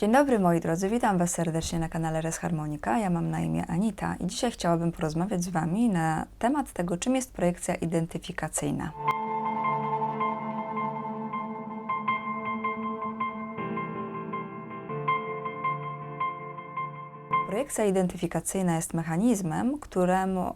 Dzień dobry moi drodzy, witam Was serdecznie na kanale Res Harmonika. Ja mam na imię Anita i dzisiaj chciałabym porozmawiać z Wami na temat tego, czym jest projekcja identyfikacyjna. Projekcja identyfikacyjna jest mechanizmem, któremu,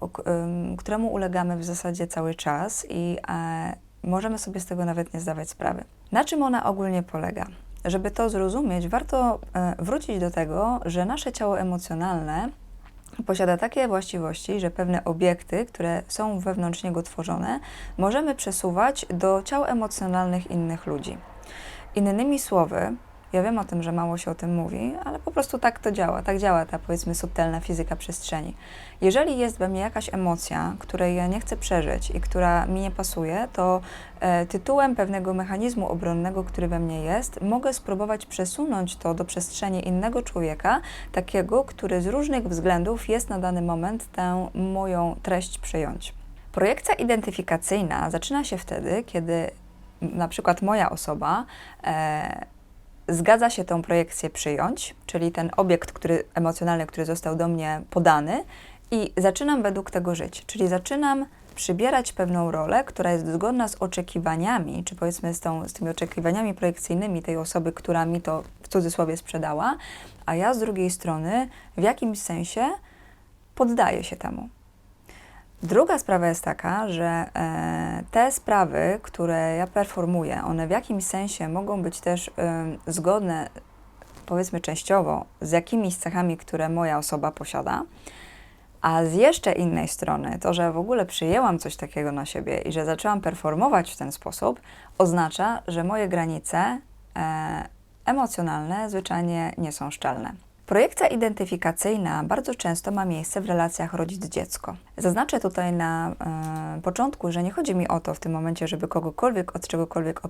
któremu ulegamy w zasadzie cały czas i e, możemy sobie z tego nawet nie zdawać sprawy. Na czym ona ogólnie polega? Żeby to zrozumieć, warto e, wrócić do tego, że nasze ciało emocjonalne posiada takie właściwości, że pewne obiekty, które są wewnątrz niego tworzone, możemy przesuwać do ciał emocjonalnych innych ludzi. Innymi słowy, ja wiem o tym, że mało się o tym mówi, ale po prostu tak to działa. Tak działa ta, powiedzmy, subtelna fizyka przestrzeni. Jeżeli jest we mnie jakaś emocja, której ja nie chcę przeżyć i która mi nie pasuje, to e, tytułem pewnego mechanizmu obronnego, który we mnie jest, mogę spróbować przesunąć to do przestrzeni innego człowieka, takiego, który z różnych względów jest na dany moment tę moją treść przyjąć. Projekcja identyfikacyjna zaczyna się wtedy, kiedy na przykład moja osoba e, zgadza się tę projekcję przyjąć, czyli ten obiekt który, emocjonalny, który został do mnie podany, i zaczynam według tego żyć, czyli zaczynam przybierać pewną rolę, która jest zgodna z oczekiwaniami, czy powiedzmy z, tą, z tymi oczekiwaniami projekcyjnymi tej osoby, która mi to w cudzysłowie sprzedała, a ja z drugiej strony w jakimś sensie poddaję się temu. Druga sprawa jest taka, że e, te sprawy, które ja performuję, one w jakimś sensie mogą być też zgodne, powiedzmy częściowo, z jakimiś cechami, które moja osoba posiada. A z jeszcze innej strony, to, że w ogóle przyjęłam coś takiego na siebie i że zaczęłam performować w ten sposób, oznacza, że moje granice e, emocjonalne zwyczajnie nie są szczelne. Projekcja identyfikacyjna bardzo często ma miejsce w relacjach rodzic-dziecko. Zaznaczę tutaj na e, początku, że nie chodzi mi o to w tym momencie, żeby kogokolwiek od czegokolwiek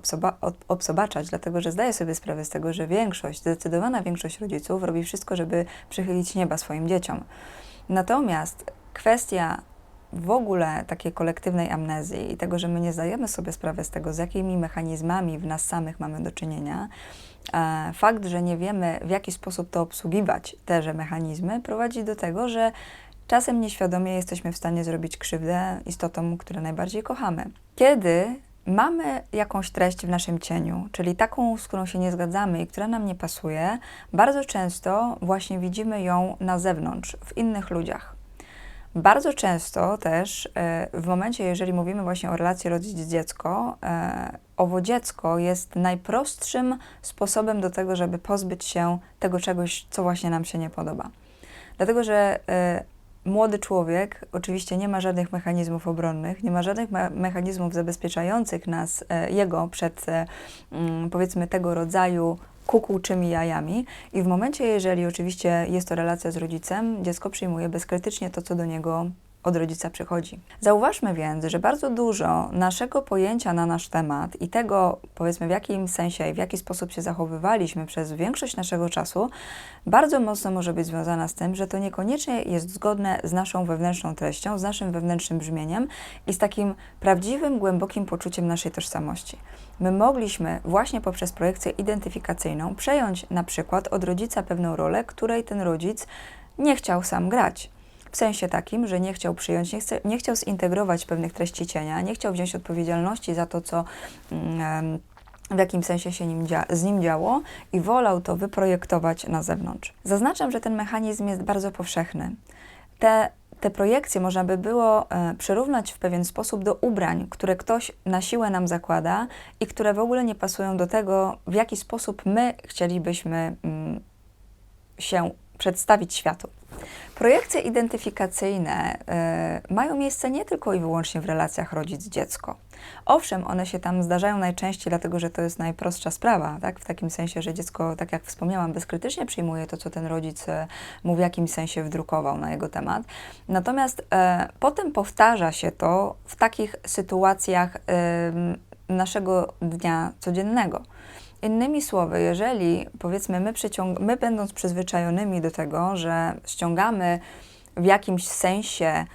obsobaczać, dlatego że zdaję sobie sprawę z tego, że większość, zdecydowana większość rodziców robi wszystko, żeby przychylić nieba swoim dzieciom. Natomiast kwestia w ogóle takiej kolektywnej amnezji i tego, że my nie zdajemy sobie sprawy z tego, z jakimi mechanizmami w nas samych mamy do czynienia, fakt, że nie wiemy, w jaki sposób to obsługiwać, teże mechanizmy, prowadzi do tego, że czasem nieświadomie jesteśmy w stanie zrobić krzywdę istotom, które najbardziej kochamy. Kiedy mamy jakąś treść w naszym cieniu, czyli taką, z którą się nie zgadzamy i która nam nie pasuje, bardzo często właśnie widzimy ją na zewnątrz, w innych ludziach. Bardzo często też e, w momencie, jeżeli mówimy właśnie o relacji rodzic-dziecko, e, owo dziecko jest najprostszym sposobem do tego, żeby pozbyć się tego czegoś, co właśnie nam się nie podoba. Dlatego, że e, młody człowiek oczywiście nie ma żadnych mechanizmów obronnych, nie ma żadnych me mechanizmów zabezpieczających nas, e, jego przed e, mm, powiedzmy tego rodzaju kukułczymi jajami i w momencie, jeżeli oczywiście jest to relacja z rodzicem, dziecko przyjmuje bezkrytycznie to, co do niego od rodzica przychodzi. Zauważmy więc, że bardzo dużo naszego pojęcia na nasz temat i tego, powiedzmy, w jakim sensie i w jaki sposób się zachowywaliśmy przez większość naszego czasu, bardzo mocno może być związana z tym, że to niekoniecznie jest zgodne z naszą wewnętrzną treścią, z naszym wewnętrznym brzmieniem i z takim prawdziwym, głębokim poczuciem naszej tożsamości. My mogliśmy właśnie poprzez projekcję identyfikacyjną przejąć na przykład od rodzica pewną rolę, której ten rodzic nie chciał sam grać. W sensie takim, że nie chciał przyjąć, nie, chce, nie chciał zintegrować pewnych treści cienia, nie chciał wziąć odpowiedzialności za to, co mm, w jakim sensie się nim z nim działo i wolał to wyprojektować na zewnątrz. Zaznaczam, że ten mechanizm jest bardzo powszechny. Te, te projekcje można by było e, przyrównać w pewien sposób do ubrań, które ktoś na siłę nam zakłada i które w ogóle nie pasują do tego, w jaki sposób my chcielibyśmy mm, się przedstawić światu. Projekcje identyfikacyjne y, mają miejsce nie tylko i wyłącznie w relacjach rodzic-dziecko. Owszem, one się tam zdarzają najczęściej, dlatego że to jest najprostsza sprawa, tak? w takim sensie, że dziecko, tak jak wspomniałam, bezkrytycznie przyjmuje to, co ten rodzic y, mu w jakimś sensie wdrukował na jego temat. Natomiast y, potem powtarza się to w takich sytuacjach y, naszego dnia codziennego. Innymi słowy, jeżeli powiedzmy my, przyciąg- my będąc przyzwyczajonymi do tego, że ściągamy w jakimś sensie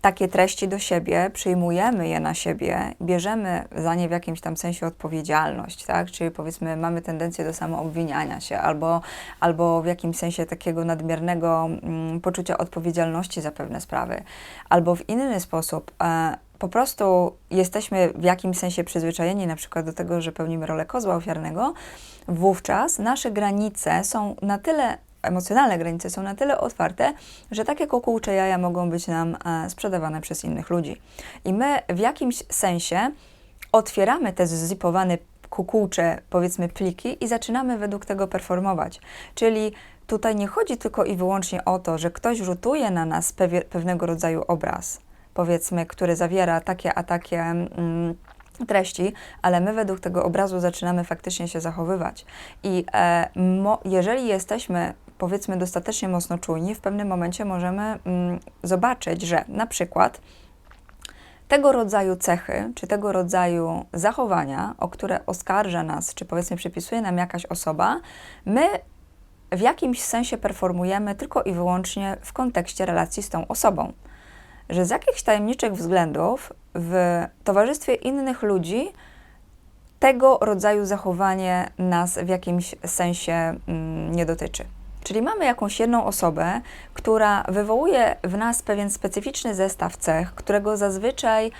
takie treści do siebie, przyjmujemy je na siebie, bierzemy za nie w jakimś tam sensie odpowiedzialność, tak? Czyli powiedzmy mamy tendencję do samoobwiniania się albo, albo w jakimś sensie takiego nadmiernego mm, poczucia odpowiedzialności za pewne sprawy, albo w inny sposób e, po prostu jesteśmy w jakimś sensie przyzwyczajeni na przykład do tego, że pełnimy rolę kozła ofiarnego, wówczas nasze granice są na tyle emocjonalne granice są na tyle otwarte, że takie kukułcze jaja mogą być nam e, sprzedawane przez innych ludzi. I my w jakimś sensie otwieramy te zzipowane kukułcze, powiedzmy, pliki i zaczynamy według tego performować. Czyli tutaj nie chodzi tylko i wyłącznie o to, że ktoś rzutuje na nas pewnego rodzaju obraz, powiedzmy, który zawiera takie a takie. Mm, treści, ale my według tego obrazu zaczynamy faktycznie się zachowywać. I e, mo, jeżeli jesteśmy powiedzmy dostatecznie mocno czujni, w pewnym momencie możemy mm, zobaczyć, że na przykład tego rodzaju cechy, czy tego rodzaju zachowania, o które oskarża nas, czy powiedzmy przypisuje nam jakaś osoba, my w jakimś sensie performujemy tylko i wyłącznie w kontekście relacji z tą osobą. Że z jakichś tajemniczych względów w towarzystwie innych ludzi tego rodzaju zachowanie nas w jakimś sensie mm, nie dotyczy. Czyli mamy jakąś jedną osobę, która wywołuje w nas pewien specyficzny zestaw cech, którego zazwyczaj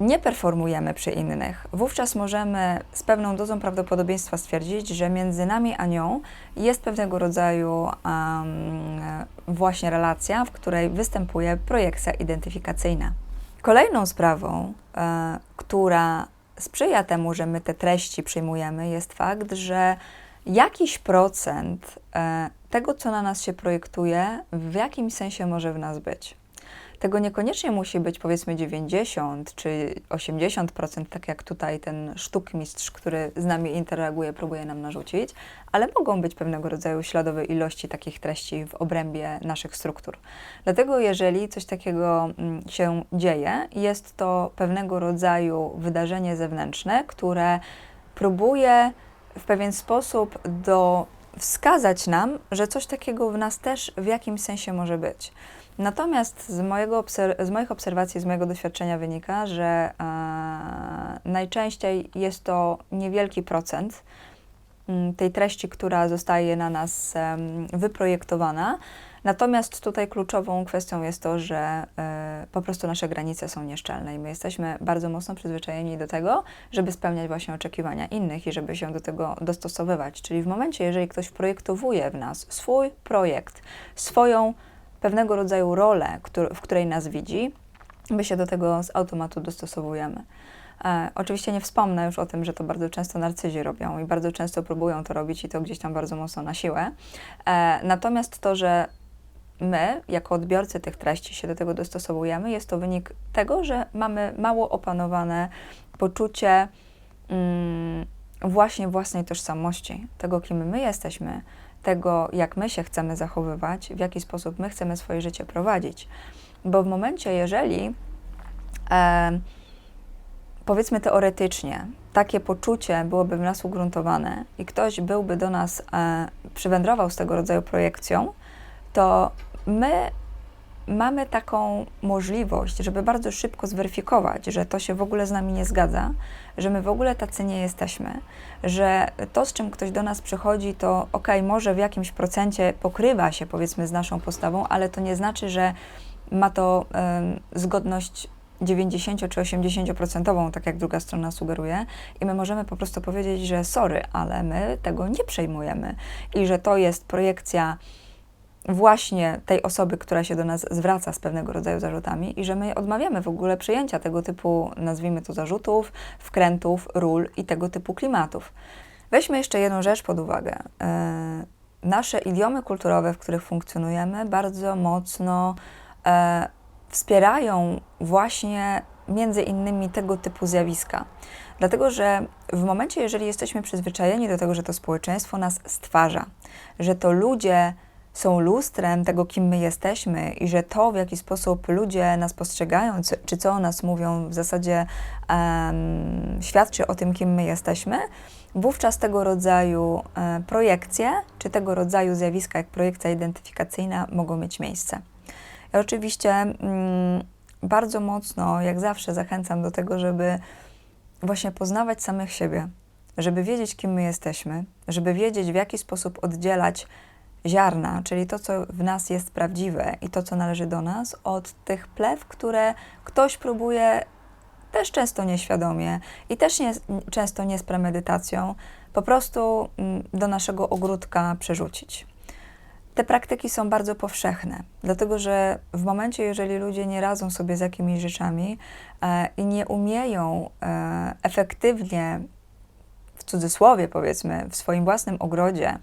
nie performujemy przy innych. Wówczas możemy z pewną dozą prawdopodobieństwa stwierdzić, że między nami a nią jest pewnego rodzaju um, właśnie relacja, w której występuje projekcja identyfikacyjna. Kolejną sprawą, e, która sprzyja temu, że my te treści przyjmujemy, jest fakt, że jakiś procent e, tego, co na nas się projektuje, w jakimś sensie może w nas być. Tego niekoniecznie musi być powiedzmy 90 czy 80%, tak jak tutaj ten sztukmistrz, który z nami interaguje, próbuje nam narzucić, ale mogą być pewnego rodzaju śladowe ilości takich treści w obrębie naszych struktur. Dlatego jeżeli coś takiego mm, się dzieje, jest to pewnego rodzaju wydarzenie zewnętrzne, które próbuje w pewien sposób do wskazać nam, że coś takiego w nas też w jakimś sensie może być. Natomiast z, mojego z moich obserwacji, z mojego doświadczenia wynika, że e, najczęściej jest to niewielki procent m, tej treści, która zostaje na nas e, wyprojektowana, Natomiast tutaj kluczową kwestią jest to, że y, po prostu nasze granice są nieszczelne i my jesteśmy bardzo mocno przyzwyczajeni do tego, żeby spełniać właśnie oczekiwania innych i żeby się do tego dostosowywać. Czyli w momencie, jeżeli ktoś projektowuje w nas swój projekt, swoją pewnego rodzaju rolę, w której nas widzi, my się do tego z automatu dostosowujemy. E, oczywiście nie wspomnę już o tym, że to bardzo często narcyzi robią i bardzo często próbują to robić i to gdzieś tam bardzo mocno na siłę. E, natomiast to, że my, jako odbiorcy tych treści, się do tego dostosowujemy, jest to wynik tego, że mamy mało opanowane poczucie mm, właśnie własnej tożsamości, tego, kim my jesteśmy, tego, jak my się chcemy zachowywać, w jaki sposób my chcemy swoje życie prowadzić. Bo w momencie, jeżeli e, powiedzmy teoretycznie, takie poczucie byłoby w nas ugruntowane i ktoś byłby do nas e, przywędrował z tego rodzaju projekcją, to my mamy taką możliwość, żeby bardzo szybko zweryfikować, że to się w ogóle z nami nie zgadza, że my w ogóle tacy nie jesteśmy, że to, z czym ktoś do nas przychodzi, to ok, może w jakimś procencie pokrywa się powiedzmy z naszą postawą, ale to nie znaczy, że ma to zgodność 90 czy 80%, tak jak druga strona sugeruje, i my możemy po prostu powiedzieć, że sorry, ale my tego nie przejmujemy i że to jest projekcja właśnie tej osoby, która się do nas zwraca z pewnego rodzaju zarzutami i że my odmawiamy w ogóle przyjęcia tego typu, nazwijmy to zarzutów, wkrętów, ról i tego typu klimatów. Weźmy jeszcze jedną rzecz pod uwagę. E, nasze idiomy kulturowe, w których funkcjonujemy, bardzo mocno e, wspierają właśnie między innymi tego typu zjawiska. Dlatego, że w momencie, jeżeli jesteśmy przyzwyczajeni do tego, że to społeczeństwo nas stwarza, że to ludzie są lustrem tego, kim my jesteśmy i że to, w jaki sposób ludzie nas postrzegają, czy co o nas mówią, w zasadzie um, świadczy o tym, kim my jesteśmy, wówczas tego rodzaju e, projekcje, czy tego rodzaju zjawiska, jak projekcja identyfikacyjna, mogą mieć miejsce. Ja oczywiście mm, bardzo mocno, jak zawsze, zachęcam do tego, żeby właśnie poznawać samych siebie, żeby wiedzieć, kim my jesteśmy, żeby wiedzieć, w jaki sposób oddzielać ziarna, czyli to, co w nas jest prawdziwe i to, co należy do nas, od tych plew, które ktoś próbuje też często nieświadomie i też nie, często nie z premedytacją, po prostu mm, do naszego ogródka przerzucić. Te praktyki są bardzo powszechne, dlatego że w momencie, jeżeli ludzie nie radzą sobie z jakimiś rzeczami e, i nie umieją e, efektywnie, w cudzysłowie powiedzmy, w swoim własnym ogrodzie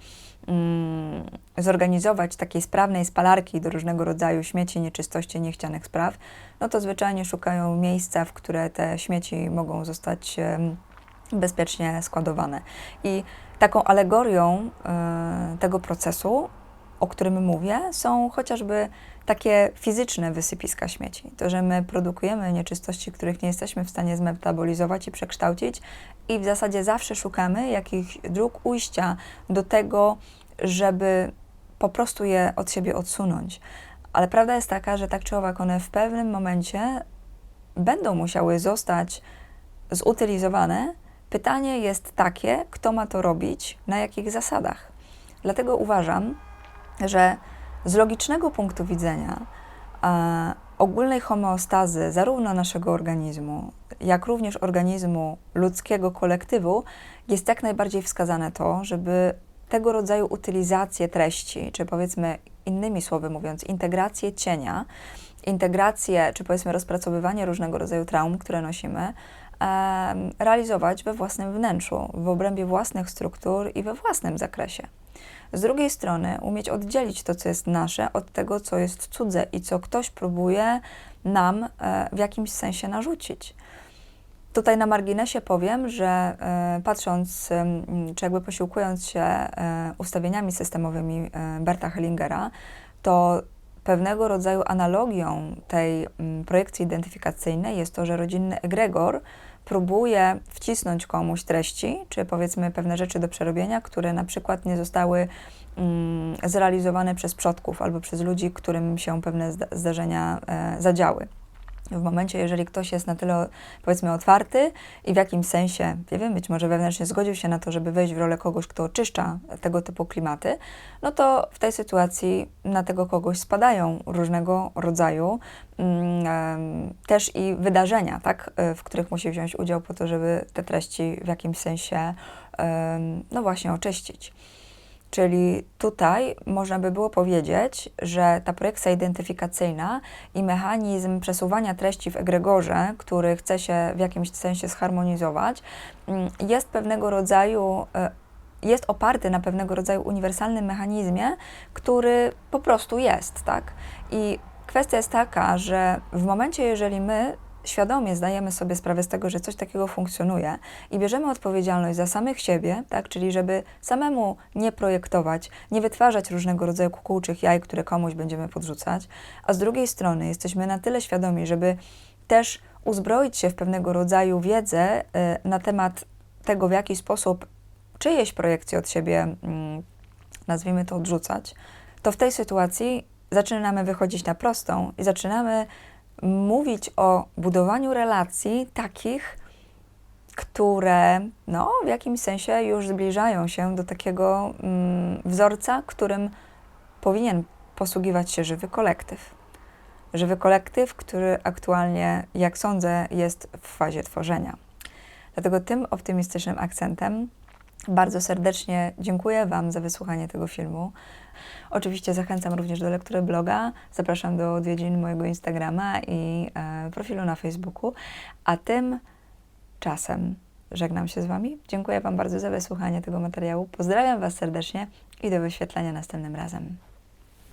zorganizować takiej sprawnej spalarki do różnego rodzaju śmieci, nieczystości, niechcianych spraw, no to zwyczajnie szukają miejsca, w które te śmieci mogą zostać bezpiecznie składowane. I taką alegorią e, tego procesu o którym mówię, są chociażby takie fizyczne wysypiska śmieci. To, że my produkujemy nieczystości, których nie jesteśmy w stanie zmetabolizować i przekształcić, i w zasadzie zawsze szukamy jakichś dróg ujścia do tego, żeby po prostu je od siebie odsunąć. Ale prawda jest taka, że tak czy owak one w pewnym momencie będą musiały zostać zutylizowane. Pytanie jest takie, kto ma to robić, na jakich zasadach. Dlatego uważam, że z logicznego punktu widzenia e, ogólnej homeostazy zarówno naszego organizmu, jak również organizmu ludzkiego kolektywu jest jak najbardziej wskazane to, żeby tego rodzaju utylizację treści, czy powiedzmy innymi słowy mówiąc, integrację cienia, integrację, czy powiedzmy rozpracowywanie różnego rodzaju traum, które nosimy, realizować we własnym wnętrzu, w obrębie własnych struktur i we własnym zakresie. Z drugiej strony umieć oddzielić to, co jest nasze, od tego, co jest cudze i co ktoś próbuje nam e, w jakimś sensie narzucić. Tutaj na marginesie powiem, że e, patrząc, czy jakby posiłkując się e, ustawieniami systemowymi Berta Hellingera, to pewnego rodzaju analogią tej projekcji identyfikacyjnej jest to, że rodzinny egregor próbuje wcisnąć komuś treści, czy powiedzmy pewne rzeczy do przerobienia, które na przykład nie zostały mm, zrealizowane przez przodków albo przez ludzi, którym się pewne zdarzenia e, zadziały w momencie, jeżeli ktoś jest na tyle, powiedzmy, otwarty i w jakimś sensie, nie wiem, być może wewnętrznie zgodził się na to, żeby wejść w rolę kogoś, kto oczyszcza tego typu klimaty, no to w tej sytuacji na tego kogoś spadają różnego rodzaju um, też i wydarzenia, tak, e, w których musi wziąć udział po to, żeby te treści w jakimś sensie, no właśnie, oczyścić. Czyli tutaj można by było powiedzieć, że ta projekcja identyfikacyjna i mechanizm przesuwania treści w egregorze, który chce się w jakimś sensie zharmonizować, mm, jest pewnego rodzaju e, jest oparty na pewnego rodzaju uniwersalnym mechanizmie, który po prostu jest, tak? I kwestia jest taka, że w momencie, jeżeli my świadomie zdajemy sobie sprawę z tego, że coś takiego funkcjonuje i bierzemy odpowiedzialność za samych siebie, tak, czyli żeby samemu nie projektować, nie wytwarzać różnego rodzaju kukułczych jaj, które komuś będziemy podrzucać, a z drugiej strony jesteśmy na tyle świadomi, żeby też uzbroić się w pewnego rodzaju wiedzę y, na temat tego, w jaki sposób czyjeś projekcje od siebie, mm, nazwijmy to, odrzucać, to w tej sytuacji zaczynamy wychodzić na prostą i zaczynamy mówić o budowaniu relacji takich, które no, w jakimś sensie już zbliżają się do takiego mm, wzorca, którym powinien posługiwać się żywy kolektyw. Żywy kolektyw, który aktualnie, jak sądzę, jest w fazie tworzenia. Dlatego tym optymistycznym akcentem bardzo serdecznie dziękuję Wam za wysłuchanie tego filmu. Oczywiście zachęcam również do lektury bloga, zapraszam do odwiedzin mojego Instagrama i e, profilu na Facebooku. A tym czasem żegnam się z Wami. Dziękuję Wam bardzo za wysłuchanie tego materiału. Pozdrawiam Was serdecznie i do wyświetlenia następnym razem.